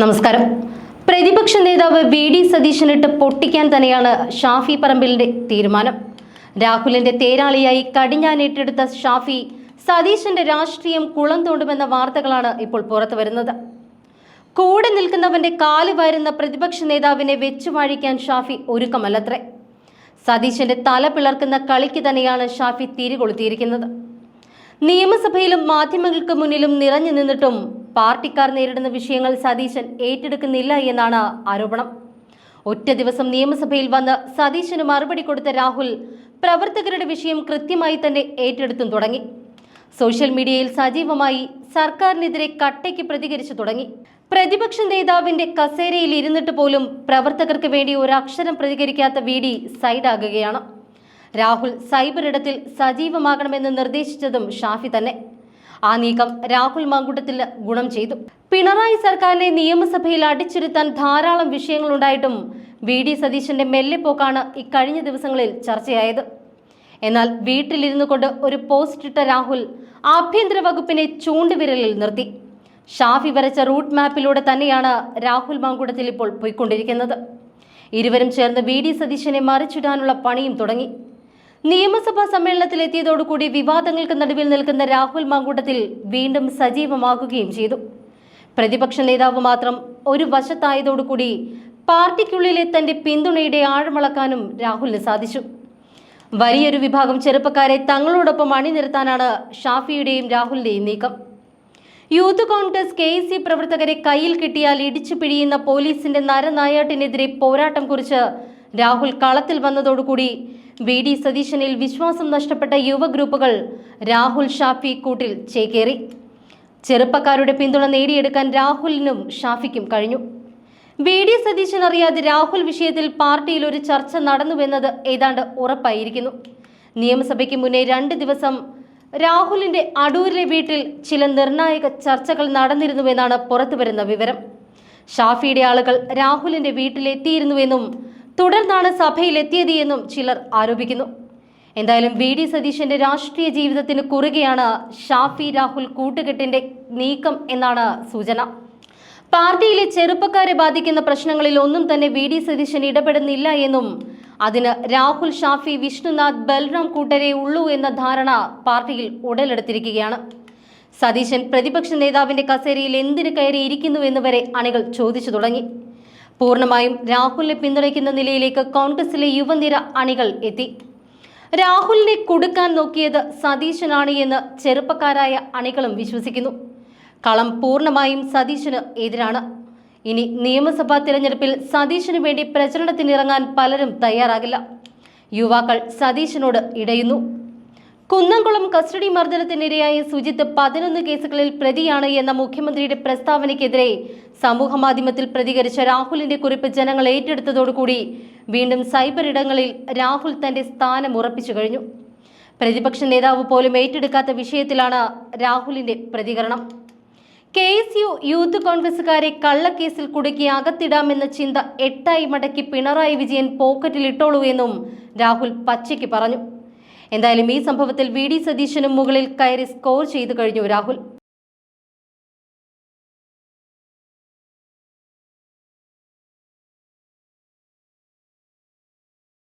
നമസ്കാരം. പ്രതിപക്ഷ നേതാവ് വി ഡി സതീശനിട്ട് പൊട്ടിക്കാൻ തന്നെയാണ് ഷാഫി പറമ്പിലിന്റെ തീരുമാനം. രാഹുലിന്റെ തേരാളിയായി കടിഞ്ഞാൻ ഏറ്റെടുത്ത ഷാഫി സതീശന്റെ രാഷ്ട്രീയം കുളം തോണ്ടുമെന്ന വാർത്തകളാണ് ഇപ്പോൾ പുറത്തു വരുന്നത്. കൂടെ നിൽക്കുന്നവന്റെ കാൽ വാരുന്ന പ്രതിപക്ഷ നേതാവിനെ വെച്ചുവാഴിക്കാൻ ഷാഫി ഒരുക്കമല്ലത്രേ. സതീശന്റെ തല പിളർക്കുന്ന കളിക്ക് തന്നെയാണ് ഷാഫി തിരികൊളുത്തിയിരിക്കുന്നത്. നിയമസഭയിലും മാധ്യമങ്ങൾക്ക് മുന്നിലും നിറഞ്ഞു നിന്നിട്ടും പാർട്ടിക്കാർ നേരിടുന്ന വിഷയങ്ങൾ സതീശൻ ഏറ്റെടുക്കുന്നില്ല എന്നാണ് ആരോപണം. ഒറ്റ ദിവസം നിയമസഭയിൽ വന്ന് സതീശന് മറുപടി കൊടുത്ത രാഹുൽ പ്രവർത്തകരുടെ വിഷയം കൃത്യമായി തന്നെ ഏറ്റെടുത്തും തുടങ്ങി. സോഷ്യൽ മീഡിയയിൽ സജീവമായി സർക്കാരിനെതിരെ കട്ടയ്ക്ക് പ്രതികരിച്ചു തുടങ്ങി. പ്രതിപക്ഷ നേതാവിന്റെ കസേരയിൽ ഇരുന്നിട്ട് പോലും പ്രവർത്തകർക്ക് വേണ്ടി ഒരക്ഷരം പ്രതികരിക്കാത്ത വി ഡി സൈഡാകുകയാണ്. രാഹുൽ സൈബർ ഇടത്തിൽ സജീവമാകണമെന്ന് നിർദ്ദേശിച്ചതും ഷാഫി തന്നെ. ആ നീക്കം രാഹുൽ മാങ്കൂട്ടത്തിൽ ഗുണം ചെയ്തു. പിണറായി സർക്കാരിനെ നിയമസഭയിൽ അടിച്ചിരുത്താൻ ധാരാളം വിഷയങ്ങളുണ്ടായിട്ടും വി ഡി സതീശന്റെ മെല്ലെപ്പോക്കാണ് ഇക്കഴിഞ്ഞ ദിവസങ്ങളിൽ ചർച്ചയായത്. എന്നാൽ വീട്ടിലിരുന്നു കൊണ്ട് ഒരു പോസ്റ്റ് ഇട്ട രാഹുൽ ആഭ്യന്തര വകുപ്പിനെ ചൂണ്ടുവിരലിൽ നിർത്തി. ഷാഫി വരച്ച റൂട്ട് മാപ്പിലൂടെ തന്നെയാണ് രാഹുൽ മാങ്കുടത്തിൽ ഇപ്പോൾ പോയിക്കൊണ്ടിരിക്കുന്നത്. ഇരുവരും ചേർന്ന് വി ഡി സതീശനെ മറിച്ചിടാനുള്ള പണിയും തുടങ്ങി. നിയമസഭാ സമ്മേളനത്തിലെത്തിയതോടുകൂടി വിവാദങ്ങൾക്ക് നടുവിൽ നിൽക്കുന്ന രാഹുൽ മാങ്കൂട്ടത്തിൽ വീണ്ടും സജീവമാകുകയും ചെയ്തു. പ്രതിപക്ഷ നേതാവ് മാത്രം ഒരു വശത്തായതോടുകൂടി പാർട്ടിക്കുള്ളിലെ തന്റെ പിന്തുണയുടെ ആഴമളക്കാനും രാഹുലിന് സാധിച്ചു. വലിയൊരു വിഭാഗം ചെറുപ്പക്കാരെ തങ്ങളോടൊപ്പം അണിനിരത്താനാണ് ഷാഫിയുടെയും രാഹുലിന്റെയും നീക്കം. യൂത്ത് കോൺഗ്രസ് കെ സി പ്രവർത്തകരെ കയ്യിൽ കിട്ടിയാൽ ഇടിച്ചു പിഴിയുന്ന പോലീസിന്റെ നരനായാട്ടിനെതിരെ പോരാട്ടം കുറിച്ച് രാഹുൽ കളത്തിൽ വന്നതോടുകൂടി വി ഡി സതീശനിൽ വിശ്വാസം നഷ്ടപ്പെട്ട യുവഗ്രൂപ്പുകൾ രാഹുൽ ഷാഫി കൂട്ടിൽ ചേക്കേറി. ചെറുപ്പക്കാരുടെ പിന്തുണ നേടിയെടുക്കാൻ രാഹുലിനും ഷാഫിക്കും കഴിഞ്ഞു. വി ഡി സതീശൻ അറിയാതെ രാഹുൽ വിഷയത്തിൽ പാർട്ടിയിൽ ഒരു ചർച്ച നടന്നുവെന്നത് ഏതാണ്ട് ഉറപ്പായിരിക്കുന്നു. നിയമസഭയ്ക്ക് മുന്നേ രണ്ട് ദിവസം രാഹുലിന്റെ അടൂരിലെ വീട്ടിൽ ചില നിർണായക ചർച്ചകൾ നടന്നിരുന്നുവെന്നാണ് പുറത്തുവരുന്ന വിവരം. ഷാഫിയുടെ ആളുകൾ രാഹുലിന്റെ വീട്ടിലെത്തിയിരുന്നുവെന്നും തുടർന്നാണ് സഭയിലെത്തിയത് എന്നും ചിലർ ആരോപിക്കുന്നു. എന്തായാലും വി ഡി സതീശന്റെ രാഷ്ട്രീയ ജീവിതത്തിന് കുറുകെയാണ് ഷാഫി രാഹുൽ കൂട്ടുകെട്ടിന്റെ നീക്കം എന്നാണ് സൂചന. പാർട്ടിയിലെ ചെറുപ്പക്കാരെ ബാധിക്കുന്ന പ്രശ്നങ്ങളിൽ ഒന്നും തന്നെ വി ഡി സതീശൻ ഇടപെടുന്നില്ല എന്നും അതിന് രാഹുൽ ഷാഫി വിഷ്ണുനാഥ് ബൽറാം കൂട്ടരേ ഉള്ളൂ എന്ന ധാരണ പാർട്ടിയിൽ ഉടലെടുത്തിരിക്കുകയാണ്. സതീശൻ പ്രതിപക്ഷ നേതാവിന്റെ കസേരയിൽ എന്തിനു കയറിയിരിക്കുന്നു എന്ന് വരെ അണികൾ ചോദിച്ചു തുടങ്ങി. പൂർണമായും രാഹുലിനെ പിന്തുണയ്ക്കുന്ന നിലയിലേക്ക് കോൺഗ്രസിലെ യുവനിര അണികൾ എത്തി. രാഹുലിനെ കൊടുക്കാൻ നോക്കിയത് സതീശനാണ് എന്ന് ചെറുപ്പക്കാരായ അണികളും വിശ്വസിക്കുന്നു. കളം പൂർണമായും സതീശന് എതിരാണ്. ഇനി നിയമസഭാ തിരഞ്ഞെടുപ്പിൽ സതീശന് വേണ്ടി പ്രചരണത്തിനിറങ്ങാൻ പലരും തയ്യാറാകില്ല. യുവാക്കൾ സതീശനോട് ഇടയുന്നു. കുന്നംകുളം കസ്റ്റഡി മർദ്ദനത്തിനിരയായ സുജിത്ത് പതിനൊന്ന് കേസുകളിൽ പ്രതിയാണ് എന്ന മുഖ്യമന്ത്രിയുടെ പ്രസ്താവനയ്ക്കെതിരെ സമൂഹമാധ്യമത്തിൽ പ്രതികരിച്ച രാഹുലിന്റെ കുറിപ്പ് ജനങ്ങൾ ഏറ്റെടുത്തതോടുകൂടി വീണ്ടും സൈബർ ഇടങ്ങളിൽ രാഹുൽ തന്റെ സ്ഥാനം ഉറപ്പിച്ചു കഴിഞ്ഞു. പ്രതിപക്ഷ നേതാവ് പോലും ഏറ്റെടുക്കാത്ത വിഷയത്തിലാണ് രാഹുലിന്റെ പ്രതികരണം. കെ എസ് യു യൂത്ത് കോൺഗ്രസുകാരെ കള്ളക്കേസിൽ കുടുക്കി അകത്തിടാമെന്ന ചിന്ത എട്ടായി മടക്കി പിണറായി വിജയൻ പോക്കറ്റിലിട്ടോളൂ എന്നും രാഹുൽ പച്ചയ്ക്ക് പറഞ്ഞു. എന്തായാലും ഈ സംഭവത്തിൽ വി ഡി സതീശനും മുകളിൽ കയറി സ്കോർ ചെയ്തു കഴിഞ്ഞു രാഹുൽ.